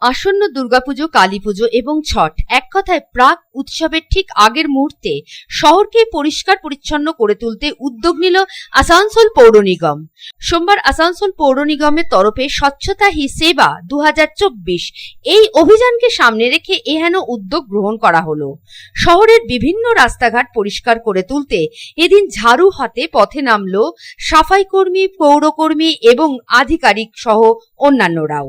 আসন্ন দুর্গাপুজো, কালীপুজো এবং ছট এক কথায় প্রাক উৎসবের ঠিক আগের মুহূর্তে শহরকে পরিষ্কার পরিচ্ছন্ন করে তুলতে উদ্যোগ নিল আসানসোল পৌর নিগম। সোমবার আসানসোল পৌর নিগমের তরফে স্বচ্ছতা হি সেবা দু হাজার চব্বিশ এই অভিযানকে সামনে রেখে এহেন উদ্যোগ গ্রহণ করা হলো। শহরের বিভিন্ন রাস্তাঘাট পরিষ্কার করে তুলতে এদিন ঝাড়ু হাতে পথে নামলো সাফাই কর্মী, পৌরকর্মী এবং আধিকারিক সহ অন্যান্যরাও।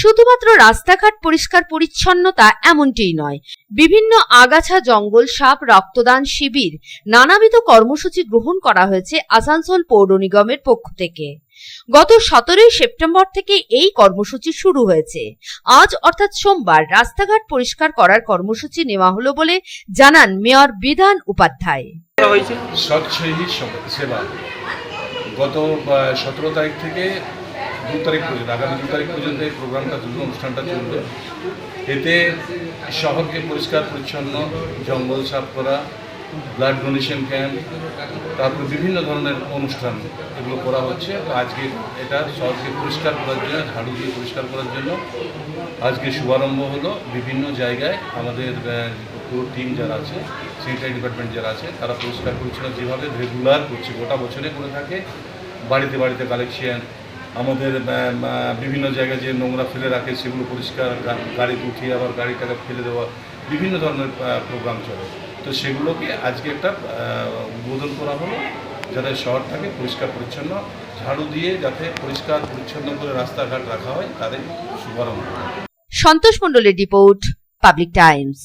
শুধুমাত্র রাস্তাঘাট পরিষ্কার পরিচ্ছন্নতা এমনটিই নয়। বিভিন্ন আগাছা, জঙ্গল, সাপ, রক্তদান শিবির, নানাবিধ কর্মসূচি গ্রহণ করা হয়েছে আসানসোল পৌর নিগমের পক্ষ থেকে। গত সতেরোই সেপ্টেম্বর থেকে এই কর্মসূচি শুরু হয়েছে। আজ অর্থাৎ সোমবার রাস্তাঘাট পরিষ্কার করার কর্মসূচি নেওয়া হলো বলে জানান মেয়র বিধান উপাধ্যায়। গত সতেরো তারিখ থেকে দু তারিখ পর্যন্ত, আগামী দু তারিখ পর্যন্ত এই প্রোগ্রামটা চলবে অনুষ্ঠানটা চলবে। এতে শহরকে পরিষ্কার, পরিচ্ছন্ন, জঙ্গল সাফ করা ব্লাড ডোনেশন ক্যাম্প তারপর বিভিন্ন ধরনের অনুষ্ঠান এগুলো করা হচ্ছে। আজকে এটা শহরকে পরিষ্কার করার জন্য ঝাড়ু দিয়ে পরিষ্কার করার জন্য আজকে শুভারম্ভ হলো। বিভিন্ন জায়গায় আমাদের টিম যারা আছে স্যানিটারি ডিপার্টমেন্ট যারা আছে, তারা পরিষ্কার, পরিচ্ছন্ন, যেভাবে রেগুলার করছে, গোটা বছরে করে থাকে, বাড়িতে বাড়িতে কালেকশন আমাদের বিভিন্ন জায়গায় যে নোংরা ফেলে রাখে সেগুলো পরিষ্কার গাড়িতে উঠিয়ে আবার গাড়িটাকে ফেলে দেওয়া, বিভিন্ন ধরনের প্রোগ্রাম চলে। তো সেগুলোকে আজকে একটা উদ্বোধন করা হলো যাতে শহরটাকে পরিষ্কার পরিচ্ছন্ন, ঝাড়ু দিয়ে যাতে পরিষ্কার পরিচ্ছন্ন করে রাস্তাঘাট রাখা হয়, তাদের শুভারম্ভ। সন্তোষ মণ্ডলের রিপোর্ট, পাবলিক টাইমস।